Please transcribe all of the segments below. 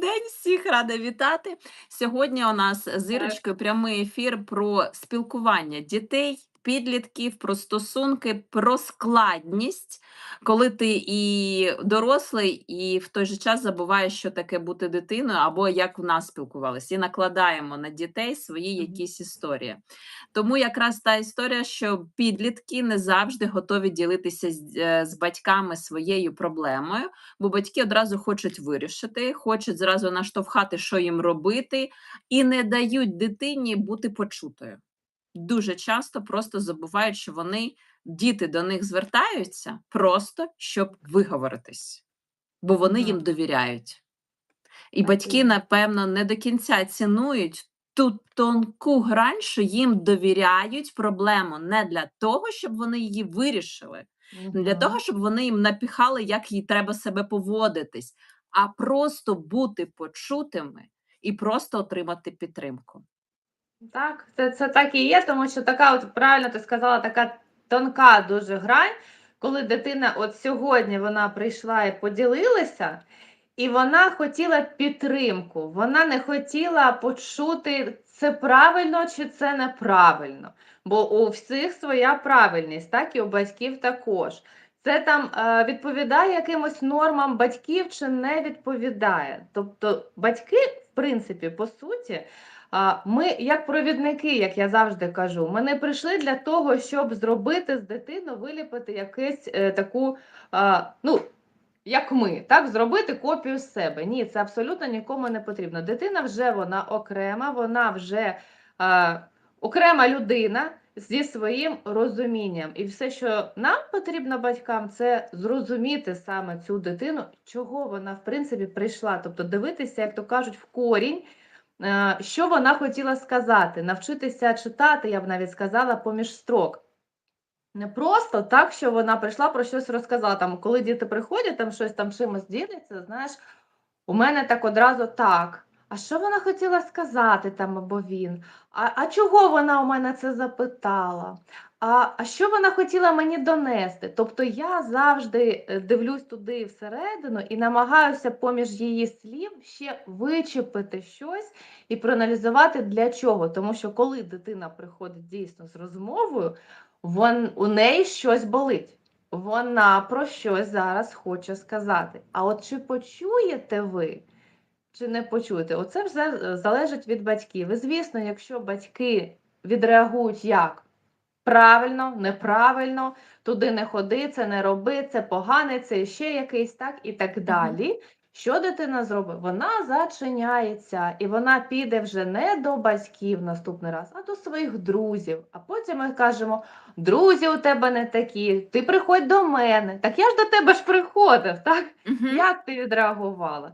день, всіх рада вітати. Сьогодні у нас з Ірочкою прямий ефір про спілкування дітей, підлітків, про стосунки, про складність, коли ти і дорослий, і в той же час забуваєш, що таке бути дитиною, або як в нас спілкувалися, і накладаємо на дітей свої якісь історії. Тому якраз та історія, що підлітки не завжди готові ділитися з, е, з батьками своєю проблемою, бо батьки одразу хочуть вирішити, хочуть зразу наштовхати, що їм робити, і не дають дитині бути почутою. Дуже часто просто забувають, що вони, діти до них звертаються просто щоб виговоритись, бо вони їм довіряють. І батьки, напевно, не до кінця цінують ту тонку грань, що їм довіряють проблему не для того, щоб вони її вирішили, не для того, щоб вони їм напіхали, як їй треба себе поводитись, а просто бути почутими і просто отримати підтримку. Так, це, це так і є, тому що така, от правильно ти сказала, така тонка дуже грань, коли дитина от сьогодні вона прийшла і поділилася, і вона хотіла підтримку. Вона не хотіла почути, це правильно чи це неправильно. Бо у всіх своя правильність, так і у батьків також. Це там е, відповідає якимось нормам батьків чи не відповідає. Тобто батьки, в принципі, по суті, Ми, як провідники, як я завжди кажу, ми не прийшли для того, щоб зробити з дитини, виліпити якусь е, таку, ну, як ми, так, зробити копію з себе. Ні, це абсолютно нікому не потрібно. Дитина вже вона окрема, вона вже окрема людина зі своїм розумінням. І все, що нам потрібно батькам, це зрозуміти саме цю дитину, чого вона в принципі прийшла. Тобто дивитися, як то кажуть, в корінь. Е, Що вона хотіла сказати? Навчитися читати, я б навіть сказала, поміж строк. Не просто так, що вона прийшла про щось розказала. Там, коли діти приходять, там щось там чимось діляться, знаєш, у мене так одразу так. А що вона хотіла сказати там або він? А, а чого вона у мене це запитала? А, а що вона хотіла мені донести? Тобто я завжди е, дивлюсь туди всередину і намагаюся поміж її слів ще вичепити щось і проаналізувати для чого. Тому що коли дитина приходить дійсно з розмовою, вон, у неї щось болить. Вона про щось зараз хоче сказати. А от чи почуєте ви, чи не почуєте? Оце все е, залежить від батьків. І звісно, якщо батьки відреагують як правильно, неправильно, туди не ходи, це не роби, це погане, це ще якийсь, так і так далі. Що дитина зробить? Вона зачиняється, і вона піде вже не до батьків наступний раз, а до своїх друзів. А потім ми кажемо: друзі у тебе не такі, ти приходь до мене. Так я ж до тебе ж приходив, так? Як ти відреагувала?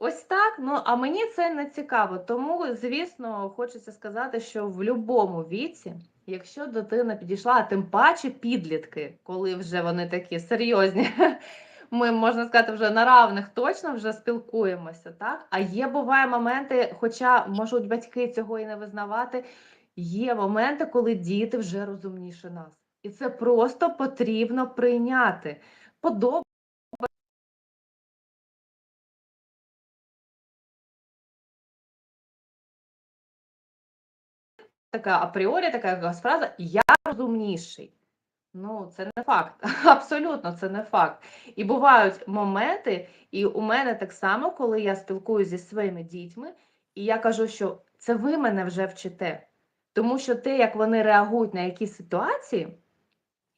Ось так, ну а мені це не цікаво. Тому, звісно, хочеться сказати, що в будь-якому віці, якщо дитина підійшла, а тим паче підлітки, коли вже вони такі серйозні, ми можна сказати, вже на равних точно вже спілкуємося, так? А є буває моменти, хоча можуть батьки цього і не визнавати, є моменти, коли діти вже розумніші нас. І це просто потрібно прийняти. Подобається. Така апріорі, така якась фраза Я розумніший. Ну, це не факт. Абсолютно, це не факт. І бувають моменти, і у мене так само, коли я спілкуюся зі своїми дітьми, і я кажу, що це ви мене вже вчите. Тому що те, як вони реагують на якісь ситуації,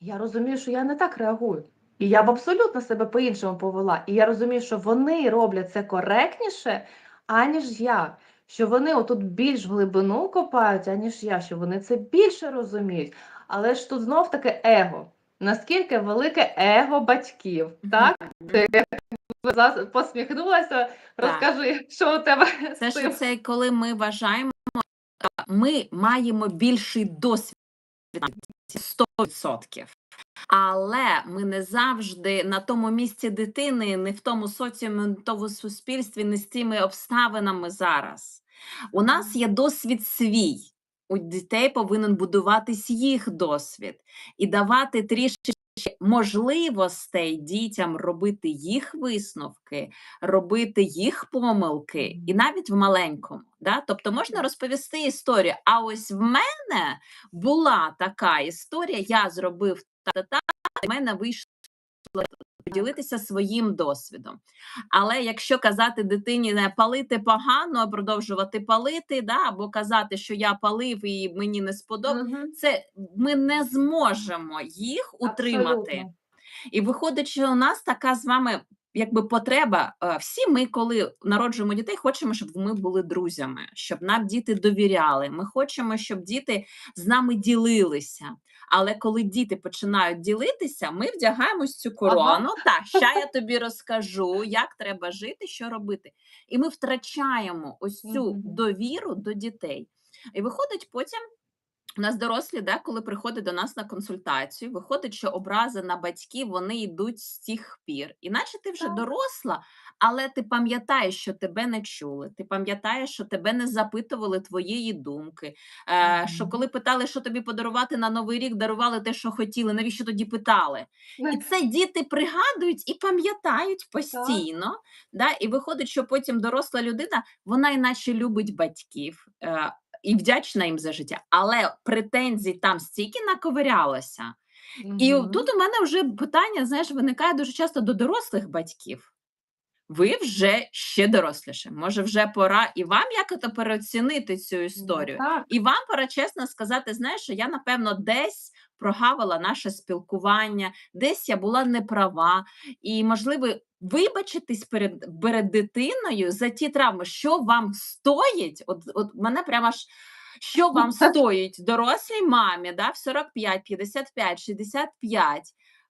я розумію, що я не так реагую. І я б абсолютно себе по-іншому повела. І я розумію, що вони роблять це коректніше, аніж я. Що вони отут більш глибину копають, аніж я, що вони це більше розуміють. Але ж тут знов таки его. Наскільки велике его батьків, так? Ти посміхнулася, розкажи, що у тебе Це ж це коли ми вважаємо, ми маємо більший досвід 100%. Але ми не завжди на тому місці дитини, не в тому соціумі, не в тому суспільстві, не з тими обставинами зараз. У нас є досвід свій. У дітей повинен будуватись їх досвід і давати трішечки ще можливостей дітям робити їх висновки, робити їх помилки, і навіть в маленькому. Да? Тобто можна розповісти історію. А ось в мене була така історія, я зробив та-та-та, і в мене вийшло поділитися своїм досвідом. Але якщо казати дитині не палити погано, а продовжувати палити, да, або казати, що я палив і мені не сподобалося, Мгм. це ми не зможемо їх утримати. Абсолютно. І виходить, що у нас така з вами якби потреба. е, Всі ми, коли народжуємо дітей, хочемо, щоб ми були друзями, щоб нам діти довіряли. Ми хочемо, щоб діти з нами ділилися. Але коли діти починають ділитися, ми вдягаємось цю корону. Та ща я тобі розкажу, як треба жити, що робити. І ми втрачаємо ось цю довіру до дітей. І виходить потім. У нас дорослі, да, коли приходять до нас на консультацію, виходить, що образи на батьків вони йдуть з тих пір. Іначе ти вже Так. доросла, але ти пам'ятаєш, що тебе не чули. Ти пам'ятаєш, що тебе не запитували твоєї думки. Е, що коли питали, що тобі подарувати на новий рік, дарували те, що хотіли. Навіщо тоді питали? І це діти пригадують і пам'ятають постійно. Да? І виходить, що потім доросла людина, вона іначе любить батьків. Е, і вдячна їм за життя, але претензій там стільки наковирялося. І тут у мене вже питання, знаєш, виникає дуже часто до дорослих батьків. Ви вже ще доросліше. Може, вже пора і вам як-то переоцінити цю Ну, історію. так. І вам пора чесно сказати, знаєш, що я, напевно, десь прогавила наше спілкування, десь я була неправа, і, можливо, вибачитись перед, перед дитиною за ті травми, що вам стоїть, от, от мене прямо аж. Що вам стоїть дорослій мамі да, в 45, 55, 65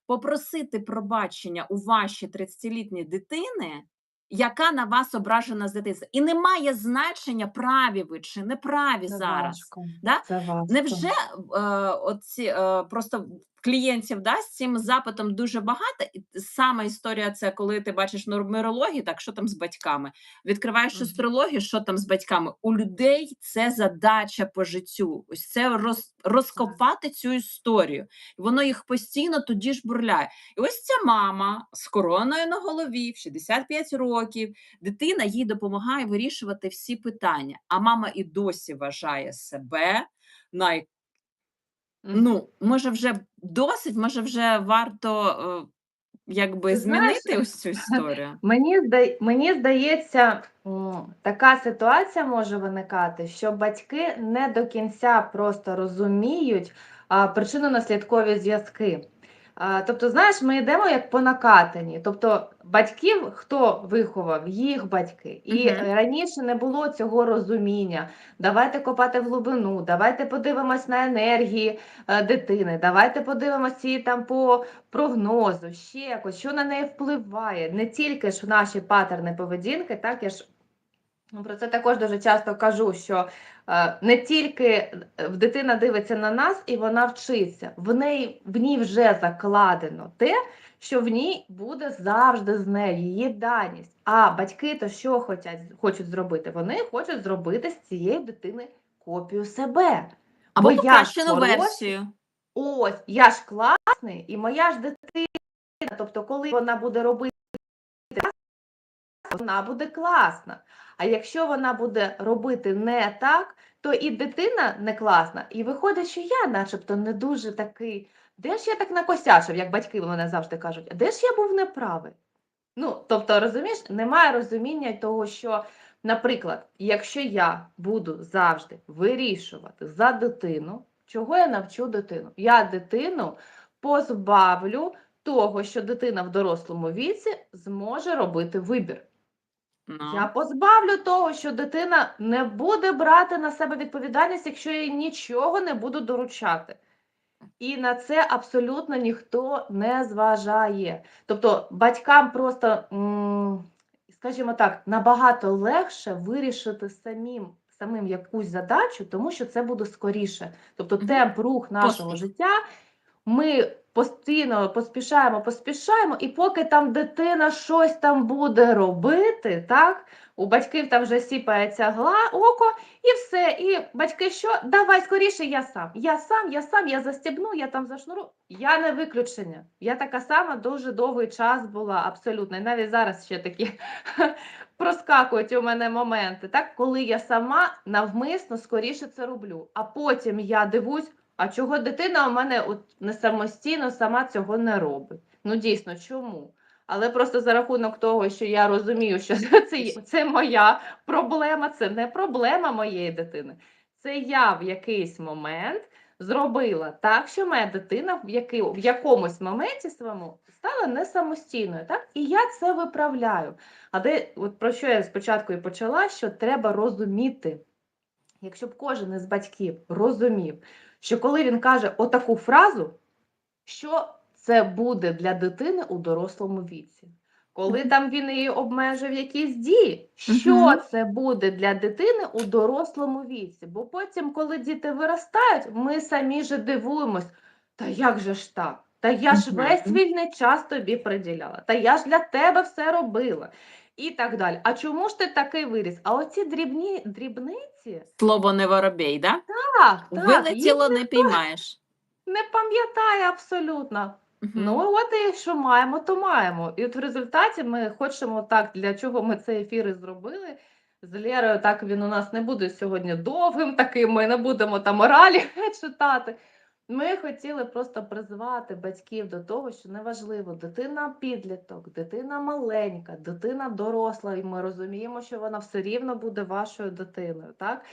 попросити пробачення у вашій 30-літній дитини, яка на вас ображена з дитинства. І немає значення, праві ви чи неправі Це зараз. важко. Да? Це важко. Невже е, оці, е, просто клієнтів да, з цим запитом дуже багато? І сама історія це коли ти бачиш нумерологію, так що там з батьками? Відкриваєш астрологію, що там з батьками? У людей це задача по життю. Ось це роз, розкопати цю історію. Воно їх постійно тоді ж бурляє. І ось ця мама з короною на голові в 65 років, дитина їй допомагає вирішувати всі питання. А мама і досі вважає себе най... Ну, може, вже досить, може, вже варто е, якби знаєш, змінити ось цю історію. Мені зда... мені здається, м, така ситуація може виникати, що батьки не до кінця просто розуміють а, причинно-наслідкові зв'язки. Тобто, знаєш, ми йдемо як по накатанні. Тобто, батьків хто виховав? Їх батьки. І Мгм. раніше не було цього розуміння. Давайте копати в глибину, давайте подивимось на енергії е, дитини, давайте подивимося її там по прогнозу, ще якось, що на неї впливає. Не тільки ж наші патерни поведінки, так я ж про це також дуже часто кажу, що е, не тільки е, дитина дивиться на нас і вона вчиться, в неї в ній вже закладено те, що в ній буде завжди з нею, її даність. А батьки то що хочуть, хочуть зробити? Вони хочуть зробити з цієї дитини копію себе. Або Бо я ж покращену версію. Ось, я ж класний, і моя ж дитина. Тобто, коли вона буде робити, вона буде класна. А якщо вона буде робити не так, то і дитина не класна. І виходить, що я, начебто, не дуже такий. Де ж я так накосячив, як батьки мене завжди кажуть, а де ж я був неправий? Ну, тобто, розумієш, немає розуміння того, що, наприклад, якщо я буду завжди вирішувати за дитину, чого я навчу дитину? Я дитину позбавлю того, що дитина в дорослому віці зможе робити вибір. Я Ну. позбавлю того, що дитина не буде брати на себе відповідальність, якщо я їй нічого не буду доручати. І на це абсолютно ніхто не зважає. Тобто батькам просто, скажімо так, набагато легше вирішити самим, самим якусь задачу, тому що це буде скоріше. Тобто темп рух нашого життя ми постійно поспішаємо, поспішаємо, і поки там дитина щось там буде робити, так, у батьків там вже сіпається гла, око, і все. І батьки що? Давай скоріше, я сам. Я сам, я сам, я застібну, я там зашнуру. Я не виключення. Я така сама дуже довгий час була, абсолютно. І навіть зараз ще такі проскакують у мене моменти, так, коли я сама навмисно скоріше це роблю. А потім я дивусь, а чого дитина у мене от не самостійно сама цього не робить. Ну дійсно, чому? Але просто за рахунок того, що я розумію, що це, це моя проблема, це не проблема моєї дитини. Це я в якийсь момент зробила так, що моя дитина в, який, в якомусь моменті своєму стала не самостійною. Так? І я це виправляю. А де, от про що я спочатку і почала, що треба розуміти, якщо б кожен із батьків розумів, що коли він каже отаку фразу, що це буде для дитини у дорослому віці. Коли там він її обмежив якісь дії, що це буде для дитини у дорослому віці? Бо потім, коли діти виростають, ми самі же дивуємось, та як же ж так? Та я ж весь вільний час тобі приділяла, та я ж для тебе все робила. І так далі. А чому ж ти такий виріс? А оці дрібні дрібниці, Слово не воробей, да? так, так, Вилетіло, не піймаєш. не пам'ятає абсолютно. Мгм. Ну, от і що маємо, то маємо. І от в результаті ми хочемо так, для чого ми цей ефір і зробили. З Лєрою так він у нас не буде сьогодні довгим, таким ми не будемо там моралі читати. Ми хотіли просто призвати батьків до того, що неважливо, дитина підліток, дитина маленька, дитина доросла, і ми розуміємо, що вона все рівно буде вашою дитиною, так?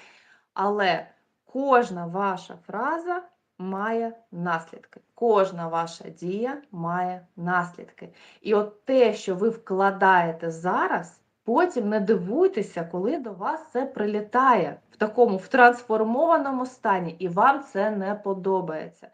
Але кожна ваша фраза має наслідки. Кожна ваша дія має наслідки. І от те, що ви вкладаєте зараз, потім не дивуйтеся, коли до вас це прилітає такому в трансформованому стані, і вам це не подобається.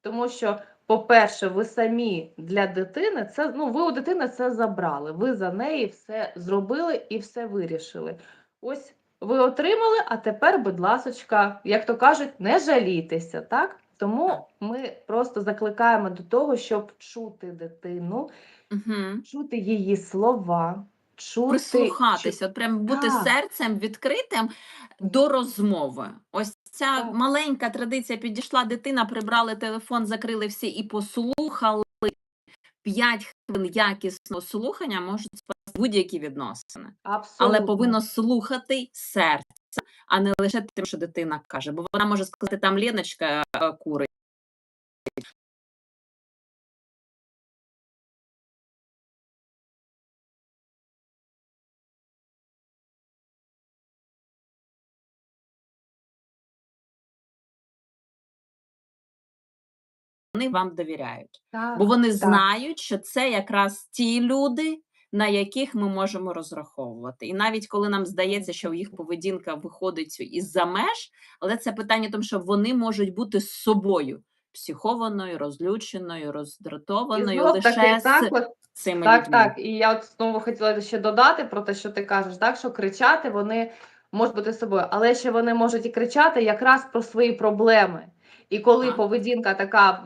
Тому що, по-перше, ви самі для дитини це ну, ви у дитини це забрали. Ви за неї все зробили і все вирішили. Ось ви отримали, а тепер, будь ласочка, як то кажуть, не жалійтеся, так? Тому ми просто закликаємо до того, щоб чути дитину, Мгм. чути її слова, чути Прислухатися, от прям бути Так. серцем відкритим до розмови. Ось ця Так. маленька традиція підійшла дитина, прибрали телефон, закрили всі і послухали. П'ять хвилин якісного слухання можуть спасти будь-які відносини. абсолютно. Але повинно слухати серце, а не лише тим, що дитина каже. Бо вона може сказати, там Леночка курить. Вони вам довіряють. Так, Бо вони так. знають, що це якраз ті люди, на яких ми можемо розраховувати. І навіть коли нам здається, що їх поведінка виходить із-за меж, але це питання тому, що вони можуть бути з собою психованою, розлюченою, роздратованою знов лише таки, з так, цими Так, людьми. так. І я от знову хотіла ще додати про те, що ти кажеш, так, що кричати вони можуть бути собою, але ще вони можуть і кричати якраз про свої проблеми. І коли поведінка така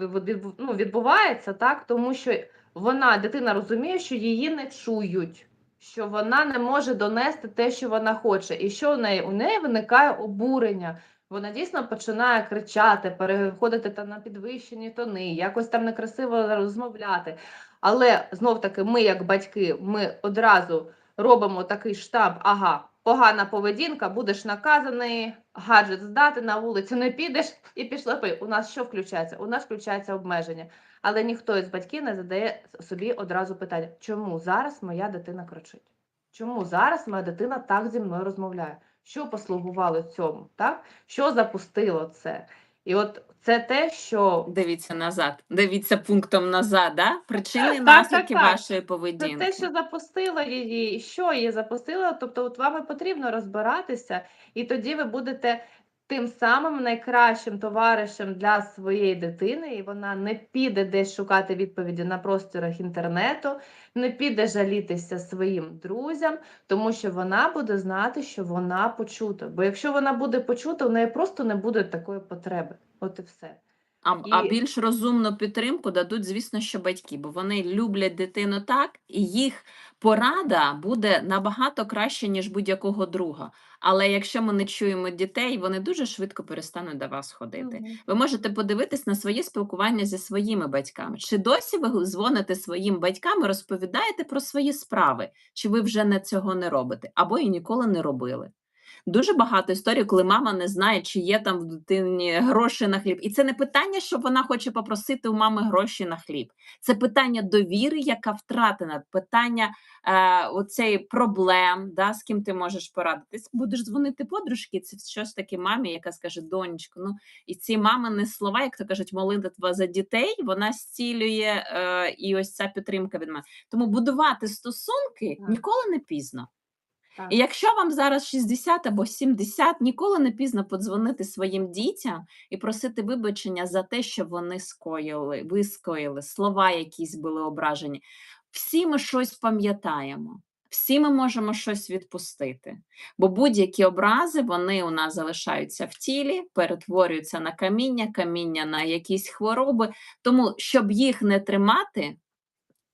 ну, відбувається, так, тому що вона, дитина розуміє, що її не чують, що вона не може донести те, що вона хоче, і що у неї у неї виникає обурення. Вона дійсно починає кричати, переходити там на підвищені тони, якось там некрасиво розмовляти. Але знов таки, ми, як батьки, ми одразу робимо такий штаб: ага, погана поведінка, будеш наказаний, гаджет здати на вулицю не підеш і пішли. пи. У нас що включається? У нас включається обмеження. Але ніхто із батьків не задає собі одразу питання, чому зараз моя дитина кричить? Чому зараз моя дитина так зі мною розмовляє? Що послугувало цьому? Так? Що запустило це? І от це те, що Дивіться назад, дивіться пунктом назад, да? причини Так, наслідки так, так. вашої Це поведінки. те, що запустило її, що її запустило. Тобто, от вам потрібно розбиратися, і тоді ви будете тим самим найкращим товаришем для своєї дитини, і вона не піде десь шукати відповіді на просторах інтернету, не піде жалітися своїм друзям, тому що вона буде знати, що вона почута. Бо якщо вона буде почута, у неї просто не буде такої потреби. От і все. А, а більш розумну підтримку дадуть, звісно, що батьки, бо вони люблять дитину так, і їх порада буде набагато краще, ніж будь-якого друга. Але якщо ми не чуємо дітей, вони дуже швидко перестануть до вас ходити. Мгм. Ви можете подивитись на своє спілкування зі своїми батьками. Чи досі ви дзвоните своїм батькам і розповідаєте про свої справи? Чи ви вже не цього не робите? Або і ніколи не робили? Дуже багато історій, коли мама не знає, чи є там в дитині гроші на хліб. І це не питання, що вона хоче попросити у мами гроші на хліб. Це питання довіри, яка втратена, питання е, оцей проблем, да, з ким ти можеш порадитись. Будеш дзвонити подружки, це щось таке мамі, яка скаже: донечко, ну і ці мамини слова, як то кажуть, молитва за дітей, вона зцілює е, і ось ця підтримка від мене. Тому будувати стосунки ніколи не пізно. Так. І якщо вам зараз 60 або 70, ніколи не пізно подзвонити своїм дітям і просити вибачення за те, що вони скоїли, ви скоїли, слова якісь були ображені. Всі ми щось пам'ятаємо, всі ми можемо щось відпустити. Бо будь-які образи вони у нас залишаються в тілі, перетворюються на каміння, каміння на якісь хвороби. Тому, щоб їх не тримати,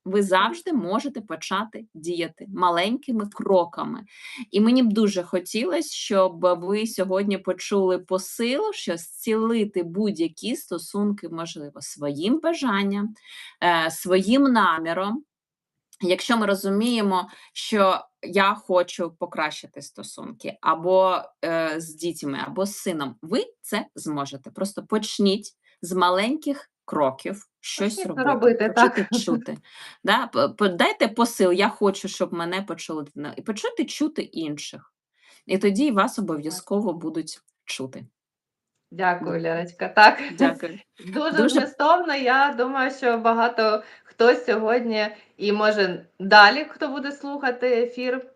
ви завжди можете почати діяти маленькими кроками. І мені б дуже хотілося, щоб ви сьогодні почули посил, що зцілити будь-які стосунки можливо своїм бажанням, е, своїм наміром. Якщо ми розуміємо, що я хочу покращити стосунки або е, з дітьми, або з сином, ви це зможете. Просто почніть з маленьких кроків щось Почніть робити, робити, так. почути чути. Да? Дайте посил, я хочу, щоб мене почули і почути чути інших. І тоді вас обов'язково будуть чути. Дякую, Лярочка. Так. Дякую. Дуже, Дуже- змістовно. Я думаю, що багато хто сьогодні і може далі, хто буде слухати ефір,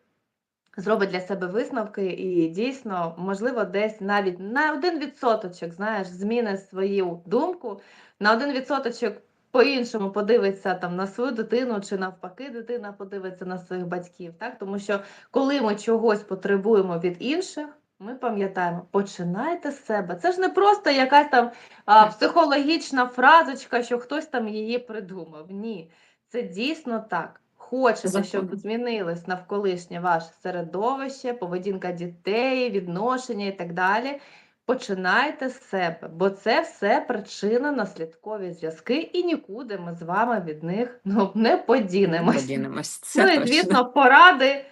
зробить для себе висновки і дійсно, можливо, десь навіть на один відсоточок, знаєш, зміни свою думку, на один відсоточок по-іншому подивиться там на свою дитину, чи навпаки, дитина подивиться на своїх батьків. Так? Тому що коли ми чогось потребуємо від інших, ми пам'ятаємо, починайте з себе. Це ж не просто якась там а, психологічна фразочка, що хтось там її придумав. Ні, це дійсно так. Хочете, щоб змінилось навколишнє ваше середовище, поведінка дітей, відношення і так далі. Починайте з себе, бо це все причина наслідкові зв'язки, і нікуди ми з вами від них ну, не подінемось. Подінемось. Це Ну і звісно, поради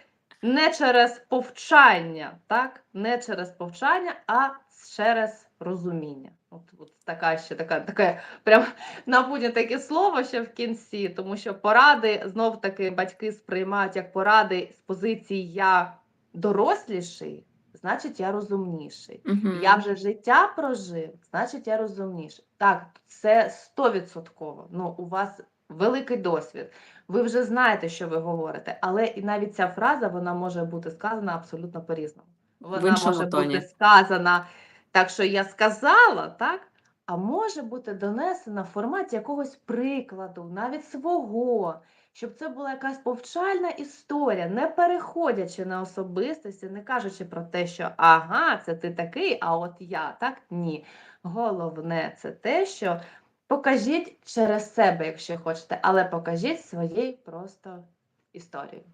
не через повчання, так? Не через повчання, а через розуміння. От, от така ще така, таке прям набудне таке слово ще в кінці, тому що поради знов таки батьки сприймають як поради з позиції я доросліший, значить я розумніший. Мгм. Я вже життя прожив, значить я розумніший. Так, це стовідсотково. Ну, у вас великий досвід. Ви вже знаєте, що ви говорите, але і навіть ця фраза вона може бути сказана абсолютно по-різному. Вона може тоні. бути сказана так, що я сказала, так? А може бути донесена в форматі якогось прикладу, навіть свого, щоб це була якась повчальна історія, не переходячи на особистості, не кажучи про те, що ага, це ти такий, а от я так ні. Головне це те, що покажіть через себе, якщо хочете, але покажіть своєю просто історією.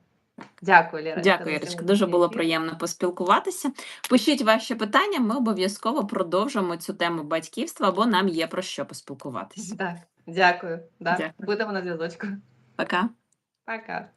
Дякую, Ліра. Дякую, Ірочка. Дуже було приємно поспілкуватися. Пишіть ваші питання, ми обов'язково продовжимо цю тему батьківства, бо нам є про що поспілкуватися. Так, дякую. Да. Дякую. Будемо на зв'язочку. Пока. Пока.